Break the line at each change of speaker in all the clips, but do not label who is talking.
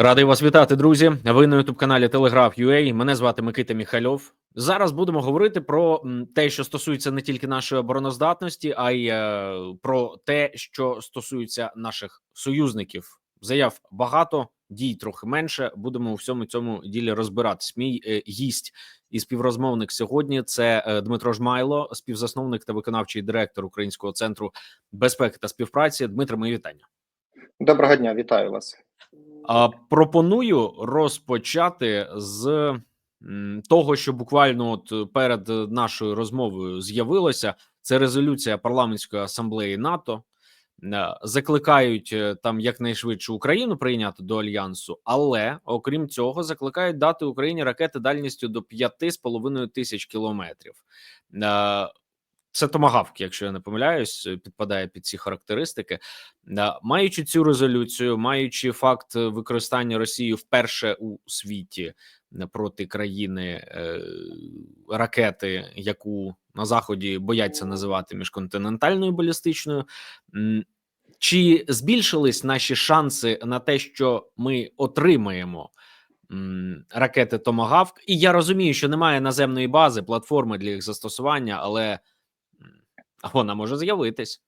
Радий вас вітати, друзі. Ви на youtube каналі Телеграф.ua. Мене звати Микита Міхальов. Зараз будемо говорити про те, що стосується не тільки нашої обороноздатності, а й е, про те, що стосується наших союзників. Заяв багато, дій трохи менше. Будемо у всьому цьому ділі розбиратись. Мій е, гість і співрозмовник сьогодні це е, Дмитро Жмайло, співзасновник та виконавчий директор Українського центру безпеки та співпраці. Дмитро, мої вітання.
Доброго дня, вітаю вас.
Пропоную розпочати з того, що буквально от перед нашою розмовою з'явилося. Це резолюція парламентської асамблеї НАТО. Е, Закликають е, там якнайшвидше Україну прийняти до альянсу, але окрім цього, закликають дати Україні ракети дальністю до 5,5 тисяч кілометрів. Е, Це томагавк, якщо я не помиляюсь, підпадає під ці характеристики. Маючи цю резолюцію, маючи факт використання Росії вперше у світі е, проти країни е, ракети, яку на заході бояться називати міжконтинентальною балістичною, чи збільшились наші шанси на те, що ми отримаємо ракети Томагавк? І я розумію, що немає наземної бази, платформи для їх застосування, але вона може з'явитись.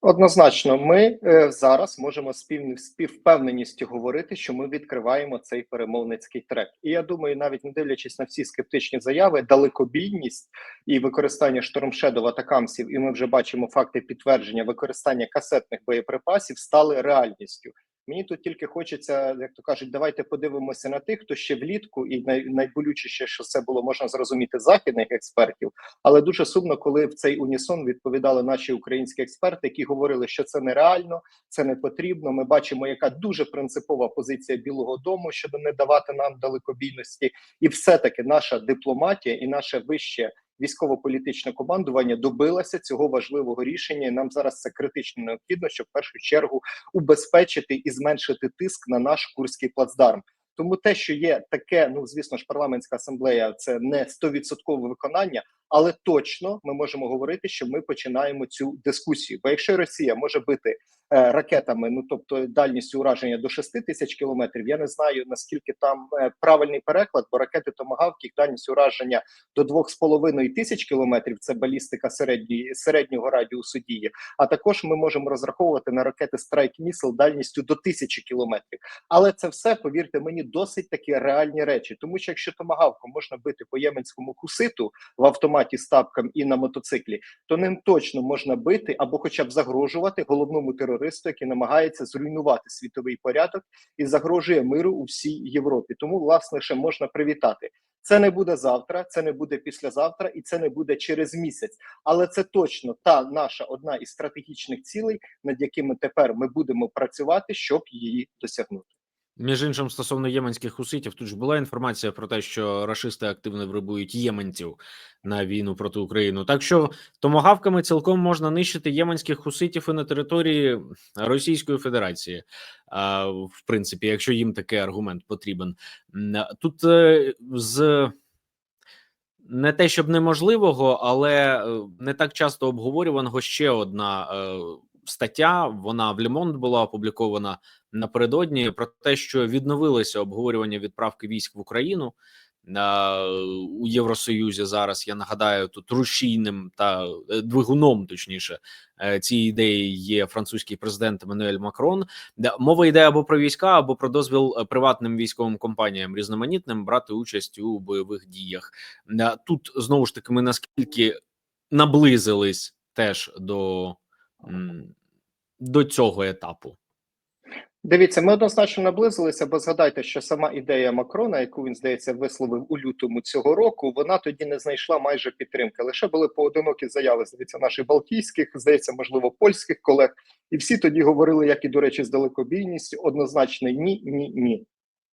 Однозначно, ми е, зараз можемо спів, співвпевненістю говорити, що ми відкриваємо цей перемовницький трек. І я думаю, навіть не дивлячись на всі скептичні заяви, далекобійність і використання штормшедов атакамсів, і ми вже бачимо факти підтвердження використання касетних боєприпасів стали реальністю. Мені тут тільки хочеться, як то кажуть, давайте подивимося на тих, хто ще влітку, і най, найболючіше, що це було можна зрозуміти західних експертів, але дуже сумно, коли в цей унісон відповідали наші українські експерти, які говорили, що це нереально, це не потрібно. Ми бачимо, яка дуже принципова позиція Білого Дому щодо не давати нам далекобійності, і все таки наша дипломатія і наше вище військово-політичне командування добилося цього важливого рішення. І нам зараз це критично необхідно, щоб в першу чергу убезпечити і зменшити тиск на наш курський плацдарм. Тому те, що є таке, ну звісно ж, парламентська асамблея, це не стовідсоткове виконання, але точно ми можемо говорити, що ми починаємо цю дискусію. Бо якщо Росія може бити е, ракетами, ну тобто дальністю ураження до 6 тисяч кілометрів, я не знаю наскільки там е, правильний переклад, бо ракети Томагавк, їх дальність ураження до 2,5 тисяч кілометрів. Це балістика середньої середнього радіусу дії. А також ми можемо розраховувати на ракети Strike Missile дальністю до тисячі кілометрів. Але це все, повірте мені, досить такі реальні речі. Тому що якщо томагавком можна бити по єменському хуситу в автоматі з тапком і на мотоциклі, то ним точно можна бити або, хоча б загрожувати головному терористу, який намагається зруйнувати світовий порядок і загрожує миру у всій Європі. Тому, власне, ще можна привітати. Це не буде завтра, це не буде післязавтра, і це не буде через місяць. Але це точно та наша одна із стратегічних цілей, над якими тепер ми будемо працювати, щоб її досягнути.
Між іншим, стосовно єменських хуситів, тут ж була інформація про те, що рашисти активно врибують єменців на війну проти України. Так що томагавками цілком можна нищити єменських хуситів і на території Російської Федерації. В принципі, якщо їм такий аргумент потрібен, тут е, з не те, щоб неможливого, але е, не так часто обговорюваного ще одна е, стаття. Вона в Лемонт була опублікована напередодні про те, що відновилося обговорювання відправки військ в Україну е, у Євросоюзі. Зараз я нагадаю тут рушійним та е, двигуном, точніше, е, цієї ідеї є французький президент Еммануель Макрон. Мова йде або про війська, або про дозвіл приватним військовим компаніям різноманітним брати участь у бойових діях. Тут знову ж таки ми наскільки наблизились теж до, до цього етапу.
Дивіться, ми однозначно наблизилися, бо згадайте, що сама ідея Макрона, яку він здається висловив у лютому цього року, вона тоді не знайшла майже підтримки. Лише були поодинокі заяви здається, наших балтійських, здається, можливо, польських колег, і всі тоді говорили, як і до речі, з далекобійністю, однозначно ні, ні, ні.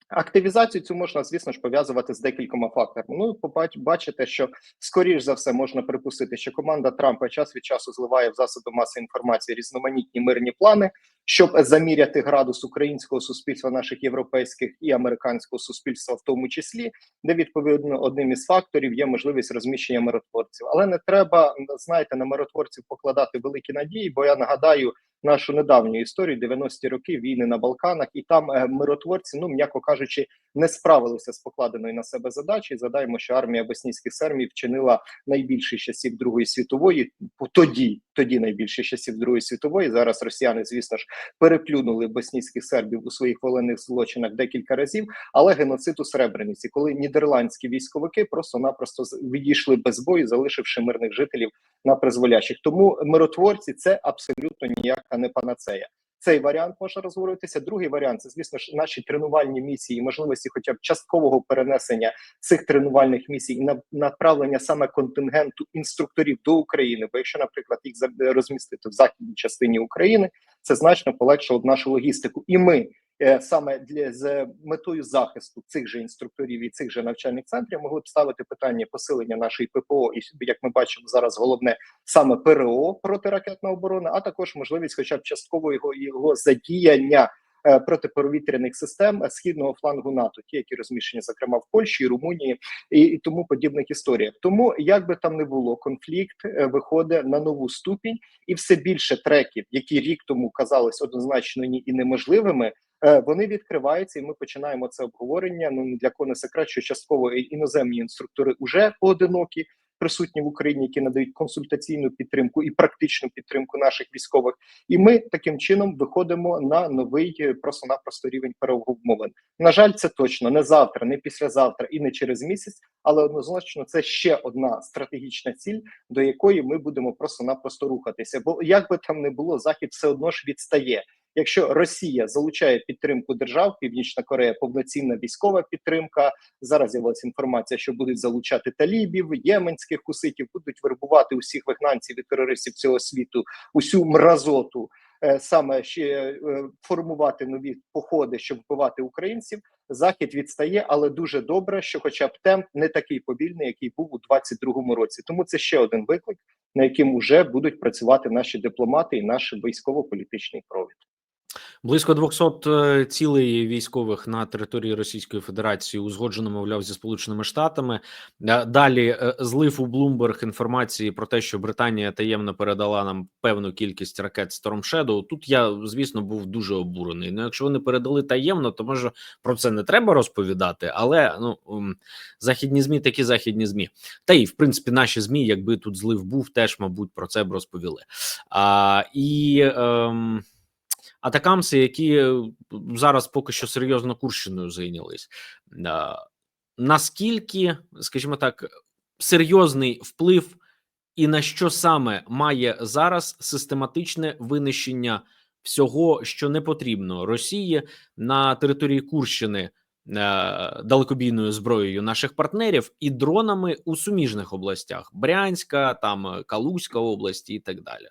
Активізацію цю можна, звісно ж, пов'язувати з декількома факторами. Ну, бачите, що скоріш за все можна припустити, що команда Трампа час від часу зливає в засоби маси інформації різноманітні мирні плани, щоб заміряти градус українського суспільства, наших європейських і американського суспільства, в тому числі, де відповідно одним із факторів є можливість розміщення миротворців. Але не треба знаєте на миротворців покладати великі надії, бо я нагадаю. Нашу недавню історію 90-ті роки війни на Балканах, і там е, миротворці, ну м'яко кажучи, не справилися з покладеною на себе задачі. Згадаємо, що армія боснійських сербів вчинила найбільше часів Другої світової. Тоді, тоді найбільше часів Другої світової. Зараз росіяни, звісно ж, переплюнули боснійських сербів у своїх волених злочинах декілька разів. Але геноцид у Сребрениці, коли нідерландські військовики просто-напросто відійшли без бою, залишивши мирних жителів на призволящих. Тому миротворці це абсолютно ніяка не панацея. Цей варіант може розговоритися. Другий варіант це, звісно ж, наші тренувальні місії, і можливості, хоча б часткового перенесення цих тренувальних місій на- направлення саме контингенту інструкторів до України. Бо якщо, наприклад, їх розмістити в західній частині України, це значно полегшило б нашу логістику. І ми саме для з метою захисту цих же інструкторів і цих же навчальних центрів могли б ставити питання посилення нашої ППО, і як ми бачимо зараз, головне саме ПРО протиракетна оборона, а також можливість, хоча б частково його його задіяння. е, Протиповітряних систем е, східного флангу НАТО, ті, які розміщені, зокрема в Польщі, Румунії і, і тому подібних історіях. Тому як би там не було, конфлікт е, виходить на нову ступінь, і все більше треків, які рік тому казались однозначно ні і неможливими, е, вони відкриваються, і ми починаємо це обговорення. Ну для кого не секрет, що частково іноземні інструктори вже поодинокі. Присутні в Україні, які надають консультаційну підтримку і практичну підтримку наших військових, і ми таким чином виходимо на новий е, просто-напросто рівень перемовин. На жаль, це точно не завтра, не післязавтра і не через місяць, але однозначно це ще одна стратегічна ціль, до якої ми будемо просто-напросто рухатися. Бо як би там не було, захід все одно ж відстає. Якщо Росія залучає підтримку держав, Північна Корея повноцінна військова підтримка. Зараз з'явилася інформація, що будуть залучати талібів, єменських хуситів, будуть вербувати усіх вигнанців і терористів цього світу, усю мразоту, е, саме ще е, формувати нові походи, щоб вбивати українців. Захід відстає, але дуже добре, що, хоча б темп не такий повільний, який був у 22-му році. Тому це ще один виклик, на яким вже будуть працювати наші дипломати і наш військово-політичний провід.
Близько 200 е, цілей військових на території Російської Федерації узгоджено, мовляв, зі Сполученими Штатами. Е, Далі е, злив у Bloomberg інформації про те, що Британія таємно передала нам певну кількість ракет Storm Shadow. Тут я, звісно, був дуже обурений. Ну, якщо вони передали таємно, то може про це не треба розповідати. Але ну західні змі такі західні змі. Та і в принципі наші змі, якби тут злив був, теж мабуть про це б розповіли. А, і ем, атакамси, які е, зараз поки що серйозно Курщиною зайнялись. Е, Наскільки, скажімо так, серйозний вплив і на що саме має зараз систематичне винищення всього, що не потрібно Росії на території Курщини е, далекобійною зброєю наших партнерів і дронами у суміжних областях Брянська, там Калузька області і так далі.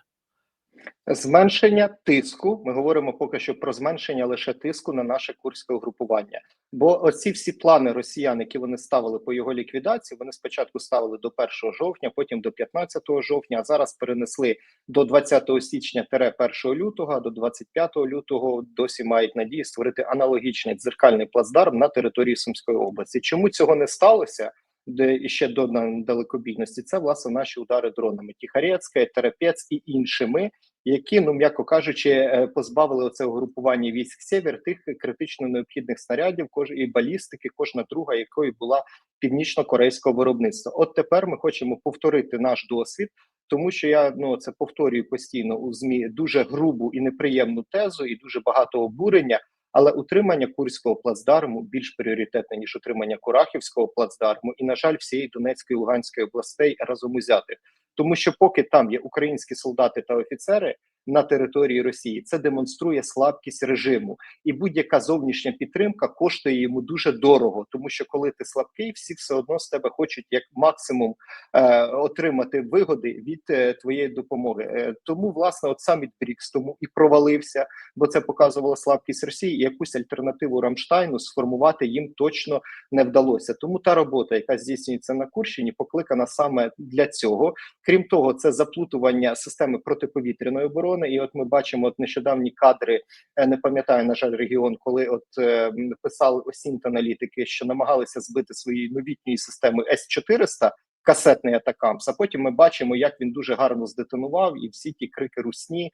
Зменшення тиску. Ми говоримо поки що про зменшення лише тиску на наше курське угрупування. Бо оці всі плани росіян, які вони ставили по його ліквідації, вони спочатку ставили до 1 жовтня, потім до 15 жовтня, а зараз перенесли до 20 січня 1 лютого, а до 25 лютого досі мають надії створити аналогічний дзеркальний плацдарм на території Сумської області. Чому цього не сталося? Де і ще до далекобійності це власне наші удари дронами Тихарецька, Терапець і іншими, які, ну м'яко кажучи, е, позбавили оцього групування військ Сєвєр тих критично необхідних снарядів, кож і балістики, кожна друга якої була північно-корейського виробництва. От тепер ми хочемо повторити наш досвід, тому що я ну це повторюю постійно у змі дуже грубу і неприємну тезу, і дуже багато обурення. Але утримання курського плацдарму більш пріоритетне ніж утримання Курахівського плацдарму, і на жаль, всієї Донецької і Луганської областей разом узятих. Тому що поки там є українські солдати та офіцери на території Росії, це демонструє слабкість режиму, і будь-яка зовнішня підтримка коштує йому дуже дорого, тому що коли ти слабкий, всі все одно з тебе хочуть як максимум е, отримати вигоди від е, твоєї допомоги. Е, тому власне, от саміт Брікс тому і провалився, бо це показувало слабкість Росії. і Якусь альтернативу Рамштайну сформувати їм точно не вдалося. Тому та робота, яка здійснюється на Курщині, покликана саме для цього. Крім того, це заплутування системи протиповітряної оборони. І от ми бачимо от нещодавні кадри. е, Не пам'ятаю на жаль регіон, коли от е, писали осінт аналітики, що намагалися збити свої новітньої системи С 400 касетний атакамс. А потім ми бачимо, як він дуже гарно здетонував, і всі ті крики русні,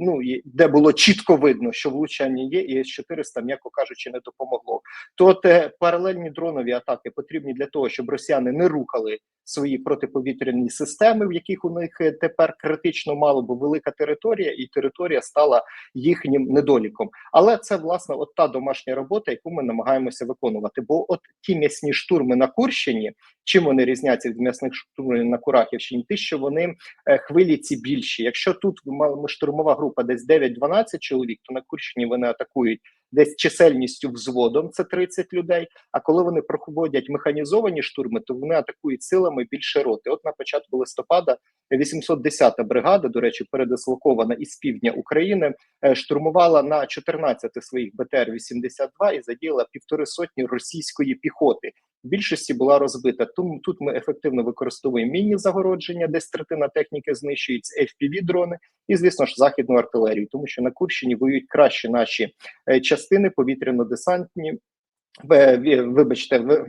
ну і де було чітко видно, що влучання є, і С-400, м'яко кажучи, не допомогло. То от, е, паралельні дронові атаки потрібні для того, щоб росіяни не рухали свої протиповітряні системи, в яких у них е, тепер критично мало, бо велика територія, і територія стала їхнім недоліком. Але це власне от та домашня робота, яку ми намагаємося виконувати. Бо от ті м'ясні штурми на Курщині, чим вони різняться від м'ясних штурмів на Курахівщині, ті, що вони е, хвилі ці більші. Якщо тут мали штурмова група десь 9-12 чоловік, то на Курщині вони атакують десь чисельністю взводом, це 30 людей. А коли вони проходять механізовані штурми, то вони атакують силами більше роти. От на початку листопада 810-та бригада, до речі, передислокована із півдня України, е, штурмувала на 14 своїх БТР-82 і задіяла півтори сотні російської піхоти. Більшості була розбита. Тому тут ми ефективно використовуємо мінні загородження, десь третина техніки знищується, fpv дрони і, звісно ж, західну артилерію, тому що на Курщині воюють краще наші е, частини повітряно-десантні. Вибачте, в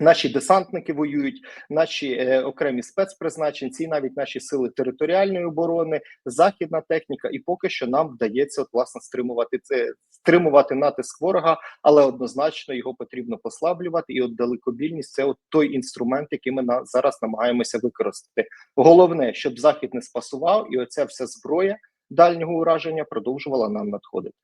Наші десантники воюють, наші е, окремі спецпризначенці, і навіть наші сили територіальної оборони, західна техніка, і поки що нам вдається от, власне стримувати це, стримувати натиск ворога, але однозначно його потрібно послаблювати. І от далекобільність це от той інструмент, який ми на зараз намагаємося використати. Головне, щоб захід не спасував, і оця вся зброя дальнього ураження продовжувала нам надходити.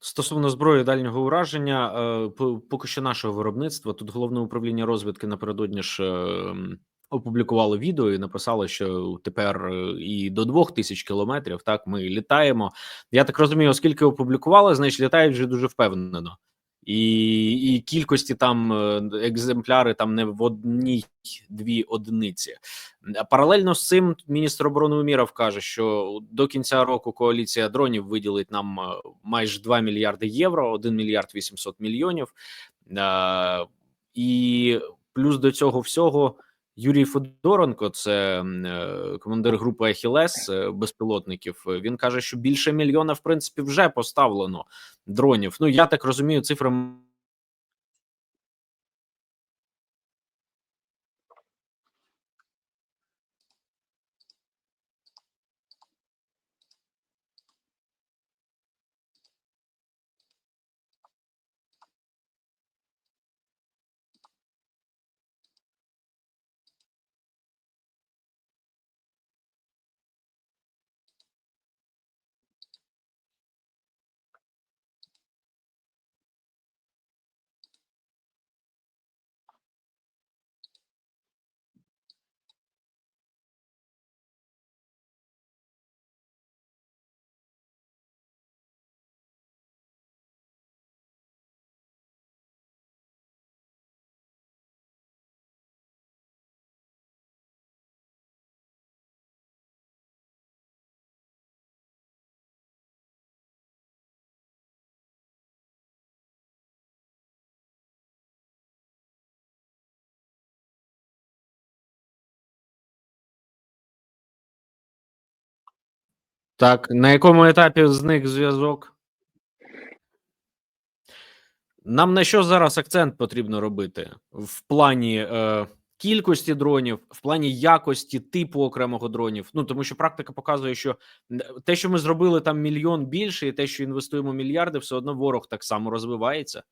Стосовно зброї дальнього ураження, е, по- поки що нашого виробництва тут головне управління розвідки напередодні ж е, м, опублікувало відео і написало, що тепер е, і до двох тисяч кілометрів так ми літаємо. Я так розумію, оскільки опублікували, значить літають вже дуже впевнено. І, і кількості там е, екземпляри там не в одній дві одиниці. Паралельно з цим міністр оборони Уміров каже, що до кінця року коаліція дронів виділить нам е, майже 2 мільярди євро, 1 мільярд 800 мільйонів. І плюс до цього всього Юрій Федоренко, це е, командир групи Ахілес е, безпілотників. Він каже, що більше мільйона в принципі вже поставлено дронів. Ну я так розумію, цифра Так, на якому етапі зник зв'язок? Нам на що зараз акцент потрібно робити в плані е, кількості дронів, в плані якості типу окремого дронів? Ну тому що практика показує, що те, що ми зробили там мільйон більше, і те, що інвестуємо мільярди, все одно ворог так само розвивається.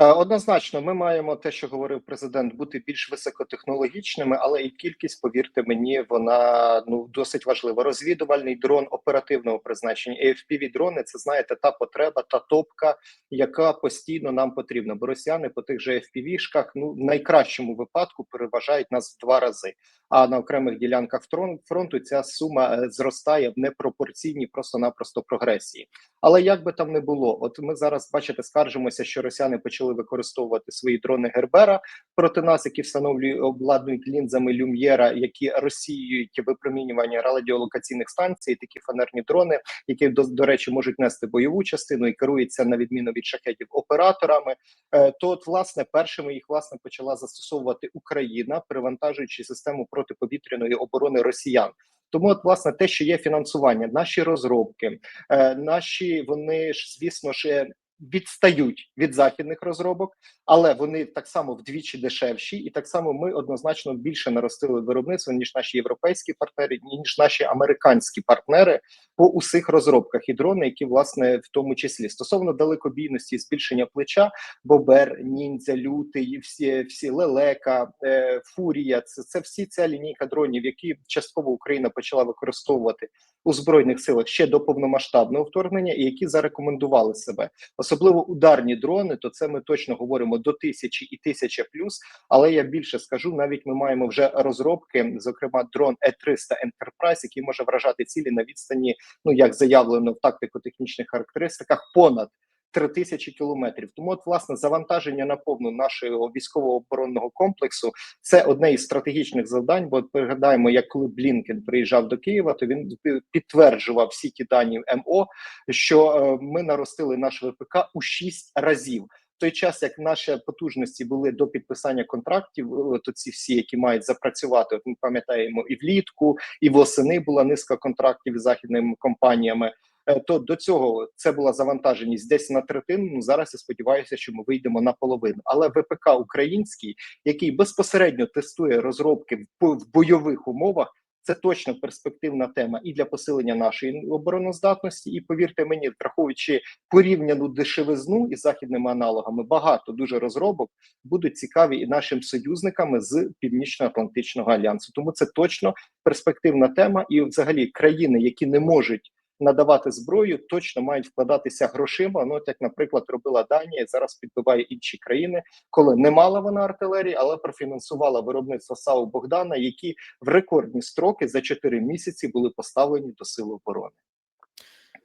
Е, Однозначно, ми маємо те, що говорив президент, бути більш високотехнологічними, але і кількість, повірте мені, вона ну досить важлива. Розвідувальний дрон оперативного призначення fpv дрони це знаєте та потреба, та топка, яка постійно нам потрібна. Бо росіяни по тих же FPV-шках, ну в найкращому випадку переважають нас в два рази. А на окремих ділянках фронту ця сума е, зростає в непропорційній просто-напросто прогресії. Але як би там не було, от ми зараз бачите, скаржимося, що росіяни почали використовувати свої дрони Гербера проти нас, які встановлюють обладнують лінзами Люм'єра, які розсіюють випромінювання радіолокаційних станцій, такі фанерні дрони, які до, до речі можуть нести бойову частину і керуються на відміну від шахетів операторами. Е, то от власне першими їх власне почала застосовувати Україна, перевантажуючи систему протиповітряної оборони росіян. Тому, от, власне, те, що є фінансування, наші розробки, е, наші вони ж, звісно ж, відстають від західних розробок, але вони так само вдвічі дешевші, і так само ми однозначно більше наростили виробництво ніж наші європейські партнери, ніж наші американські партнери по усіх розробках і дрони, які власне в тому числі стосовно далекобійності збільшення плеча, бобер, ніндзя, лютий, всі всі лелека, е, фурія. Це, це всі ця лінійка дронів, які частково Україна почала використовувати у збройних силах ще до повномасштабного вторгнення, і які зарекомендували себе, особливо ударні дрони. То це ми точно говоримо до тисячі і тисяча плюс. Але я більше скажу, навіть ми маємо вже розробки, зокрема дрон Е-300 Enterprise, який може вражати цілі на відстані, ну як заявлено в тактико-технічних характеристиках, понад 3000 кілометрів. Тому, от, власне, завантаження на повну нашого військового оборонного комплексу це одне із стратегічних завдань. Бо пригадаємо, як коли Блінкен приїжджав до Києва, то він підтверджував всі ті дані МО, що е, ми наростили наш ВПК у 6 разів. Той час, як наші потужності були до підписання контрактів, е, то ці всі, які мають запрацювати, от ми пам'ятаємо, і влітку, і восени була низка контрактів із західними компаніями. Е, То до цього це була завантаженість десь на третину. Ну зараз я сподіваюся, що ми вийдемо на половину. Але ВПК український, який безпосередньо тестує розробки в бойових умовах. Це точно перспективна тема і для посилення нашої обороноздатності. І повірте мені, враховуючи порівняну дешевизну із західними аналогами, багато дуже розробок будуть цікаві і нашим союзниками з Північно-Атлантичного альянсу. Тому це точно перспективна тема, і взагалі країни, які не можуть надавати зброю, точно мають вкладатися грошима. Ну, як, наприклад, робила Данія, зараз підбиває інші країни, коли не мала вона артилерії, але профінансувала виробництво САУ Богдана, які в рекордні строки за 4 місяці були поставлені до сил оборони.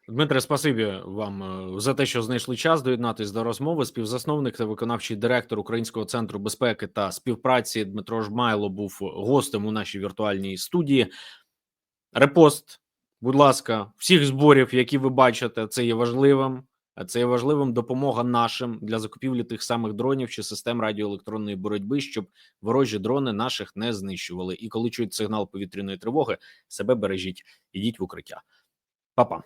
Дмитре, спасибі вам е, за те, що знайшли час доєднатись до розмови. Співзасновник та виконавчий директор Українського центру безпеки та співпраці Дмитро Жмайло був гостем у нашій віртуальній студії. Репост, будь ласка, всіх зборів, які ви бачите, це є важливим. Це є важливим допомога нашим для закупівлі тих самих дронів чи систем радіоелектронної боротьби, щоб ворожі дрони наших не знищували. І коли чують сигнал повітряної тривоги, себе бережіть, ідіть в укриття. Па-па.